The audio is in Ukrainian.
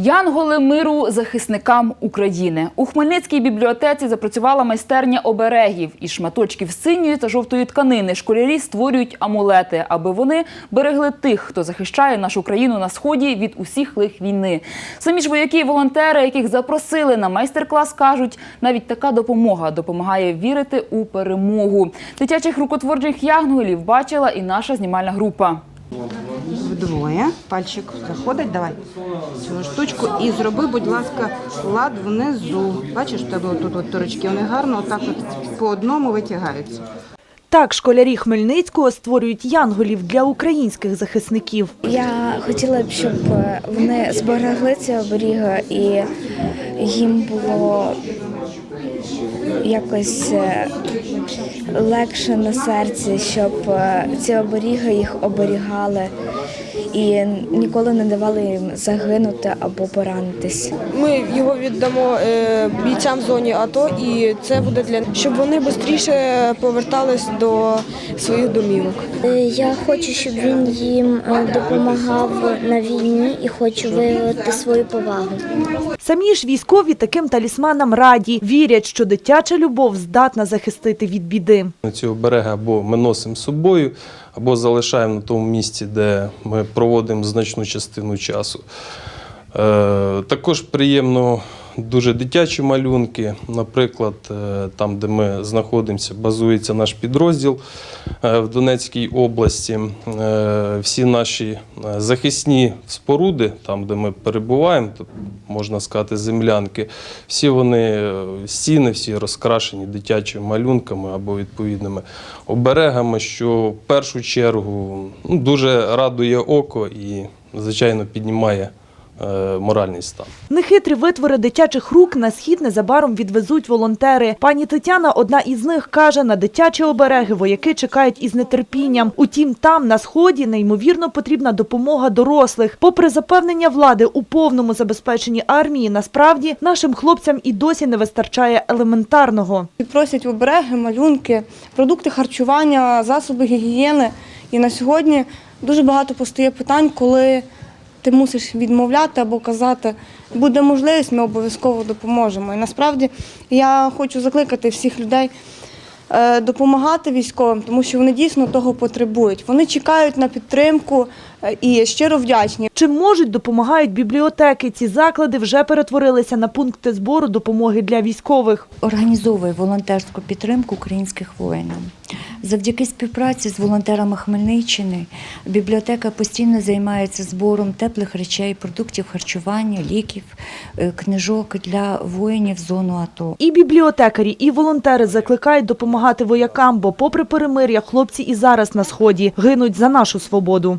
Янголи миру захисникам України у Хмельницькій бібліотеці запрацювала майстерня оберегів із шматочків синьої та жовтої тканини. Школярі створюють амулети, аби вони берегли тих, хто захищає нашу країну на сході від усіх лих війни. Самі ж вояки і волонтери, яких запросили на майстер-клас, кажуть, навіть така допомога допомагає вірити у перемогу. Дитячих рукотворчих янголів бачила і наша знімальна група. Вдвоє. Пальчик заходить, давай цю штучку і зроби, будь ласка, лад внизу. Бачиш, в тебе тут от торочки, вони гарно отак от по одному витягаються. Так, школярі Хмельницького створюють янголів для українських захисників. Я хотіла б, щоб е, вони зберегли ці оберіги і їм було якось е, легше на серці, щоб е, ці оберіги їх оберігали і ніколи не давали їм загинути або поранитись. Ми його віддамо е, бійцям в зоні АТО, і це буде для щоб вони швидше повертались до своїх домівок. Е, Я хочу, щоб він їм е, допомагав на війні і хочу виявити свою повагу. Самі ж військові таким талісманам раді, вірять, що дитяча любов здатна захистити від біди. Ці обереги або ми носимо з собою, або залишаємо на тому місці, де ми проводимо значну частину часу. Е, також приємно дуже дитячі малюнки. Наприклад, е, там, де ми знаходимося, базується наш підрозділ е, в Донецькій області. Е, всі наші захисні споруди, там, де ми перебуваємо, можна сказати, землянки, всі вони стіни, всі розкрашені дитячими малюнками або відповідними оберегами, що в першу чергу ну, дуже радує око і, звичайно, піднімає моральний стан. Нехитрі витвори дитячих рук на схід незабаром відвезуть волонтери. Пані Тетяна, одна із них, каже, на дитячі обереги вояки чекають із нетерпінням. Утім, там, на сході, неймовірно потрібна допомога дорослих. Попри запевнення влади у повному забезпеченні армії, насправді нашим хлопцям і досі не вистачає елементарного. Просять обереги, малюнки, продукти харчування, засоби гігієни. І на сьогодні дуже багато постає питань, коли ти мусиш відмовляти або казати, буде можливість, ми обов'язково допоможемо. І насправді я хочу закликати всіх людей е, допомагати військовим, тому що вони дійсно того потребують. Вони чекають на підтримку е, і щиро вдячні. Чим можуть, допомагають бібліотеки. Ці заклади вже перетворилися на пункти збору допомоги для військових. організовує волонтерську підтримку українських воїнів. Завдяки співпраці з волонтерами Хмельниччини бібліотека постійно займається збором теплих речей, продуктів харчування, ліків, е, книжок для воїнів зону АТО. І бібліотекарі, і волонтери закликають допомагати воякам, бо попри перемир'я, хлопці і зараз на сході гинуть за нашу свободу.